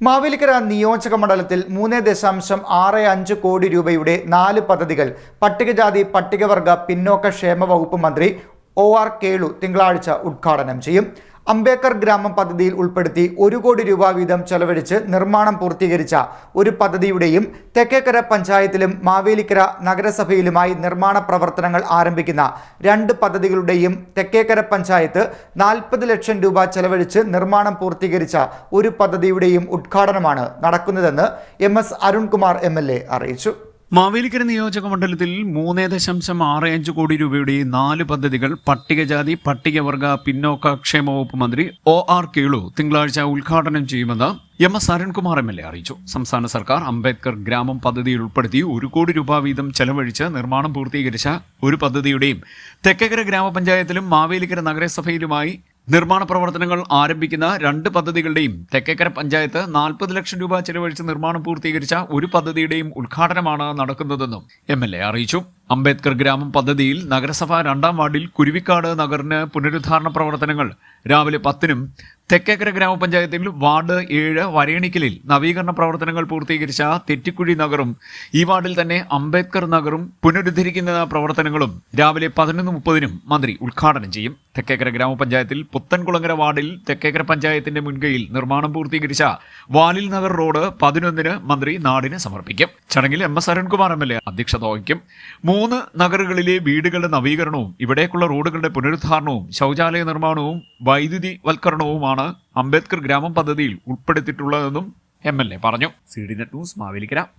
മാവേലിക്കര നിയോജക മണ്ഡലത്തിൽ മൂന്ന് ദശാംശം ആറ് അഞ്ച് കോടി രൂപയുടെ നാല് പദ്ധതികൾ പട്ടികജാതി പട്ടികവർഗ പിന്നോക്ക ക്ഷേമ വകുപ്പ് മന്ത്രി ഒ ആർ കേളു തിങ്കളാഴ്ച ഉദ്ഘാടനം ചെയ്യും. അംബേദ്കർ ഗ്രാമം പദ്ധതിയിൽ ഉൾപ്പെടുത്തി ഒരു കോടി രൂപ വീതം ചെലവഴിച്ച് നിർമ്മാണം പൂർത്തീകരിച്ച ഒരു പദ്ധതിയുടെയും തെക്കേക്കര പഞ്ചായത്തിലും മാവേലിക്കര നഗരസഭയിലുമായി നിർമ്മാണ പ്രവർത്തനങ്ങൾ ആരംഭിക്കുന്ന രണ്ട് പദ്ധതികളുടെയും തെക്കേക്കര പഞ്ചായത്ത് നാൽപ്പത് ലക്ഷം രൂപ ചെലവഴിച്ച് നിർമ്മാണം പൂർത്തീകരിച്ച ഒരു പദ്ധതിയുടെയും ഉദ്ഘാടനമാണ് നടക്കുന്നതെന്ന് എം എസ് അരുൺകുമാർ എം അറിയിച്ചു. മാവേലിക്കര നിയോജക മണ്ഡലത്തിൽ മൂന്ന് ദശാംശം ആറ് അഞ്ച് കോടി രൂപയുടെ നാല് പദ്ധതികൾ പട്ടികജാതി പട്ടികവർഗ പിന്നോക്ക ക്ഷേമ വകുപ്പ് മന്ത്രി ഒ ആർ കേളു തിങ്കളാഴ്ച ഉദ്ഘാടനം ചെയ്യുമെന്ന് M S Arunkumar M L A അറിയിച്ചു. സംസ്ഥാന സർക്കാർ അംബേദ്കർ ഗ്രാമം പദ്ധതിയിൽ ഉൾപ്പെടുത്തി ഒരു കോടി രൂപ വീതം ചെലവഴിച്ച് നിർമ്മാണം പൂർത്തീകരിച്ച ഒരു പദ്ധതിയുടെയും തെക്കേക്കര ഗ്രാമപഞ്ചായത്തിലും മാവേലിക്കര നഗരസഭയിലുമായി നിർമ്മാണ പ്രവർത്തനങ്ങൾ ആരംഭിക്കുന്ന രണ്ട് പദ്ധതികളുടെയും തെക്കേക്കര പഞ്ചായത്ത് നാൽപ്പത് ലക്ഷം രൂപ ചെലവഴിച്ച് നിർമ്മാണം പൂർത്തീകരിച്ച ഒരു പദ്ധതിയുടെയും ഉദ്ഘാടനമാണ് നടക്കുന്നതെന്നും എം അറിയിച്ചു. അംബേദ്കർ ഗ്രാമം പദ്ധതിയിൽ നഗരസഭ രണ്ടാം വാർഡിൽ കുരുവിക്കാട് നഗറിന് പുനരുദ്ധാരണ പ്രവർത്തനങ്ങൾ. രാവിലെ പത്തിനും തെക്കേക്കര ഗ്രാമപഞ്ചായത്തിൽ വാർഡ് ഏഴ് വരേണിക്കലിൽ നവീകരണ പ്രവർത്തനങ്ങൾ പൂർത്തീകരിച്ച തെറ്റിക്കുഴി നഗറും ഈ വാർഡിൽ തന്നെ അംബേദ്കർ നഗറും പുനരുദ്ധരിക്കുന്ന പ്രവർത്തനങ്ങളും രാവിലെ പതിനൊന്ന് മുപ്പതിനും മന്ത്രി ഉദ്ഘാടനം ചെയ്യും. തെക്കേക്കര ഗ്രാമപഞ്ചായത്തിൽ പുത്തൻകുളങ്ങര വാർഡിൽ തെക്കേക്കര പഞ്ചായത്തിന്റെ മുൻകൈയിൽ നിർമ്മാണം പൂർത്തീകരിച്ച വാലിൽ നഗർ റോഡ് പതിനൊന്നിന് മന്ത്രി നാടിന് സമർപ്പിക്കും. ചടങ്ങിൽ M S Arunkumar M L A അധ്യക്ഷത വഹിക്കും. മൂന്ന് നഗരങ്ങളിലെ വീടുകളുടെ നവീകരണവും ഇവിടേക്കുള്ള റോഡുകളുടെ പുനരുദ്ധാരണവും ശൗചാലയ നിർമ്മാണവും വൈദ്യുതി വൽക്കരണവുമാണ് അംബേദ്കർ ഗ്രാമം പദ്ധതിയിൽ ഉൾപ്പെടുത്തിയിട്ടുള്ളതെന്നും എം എൽ എ പറഞ്ഞു. C D net news Mavelikkara.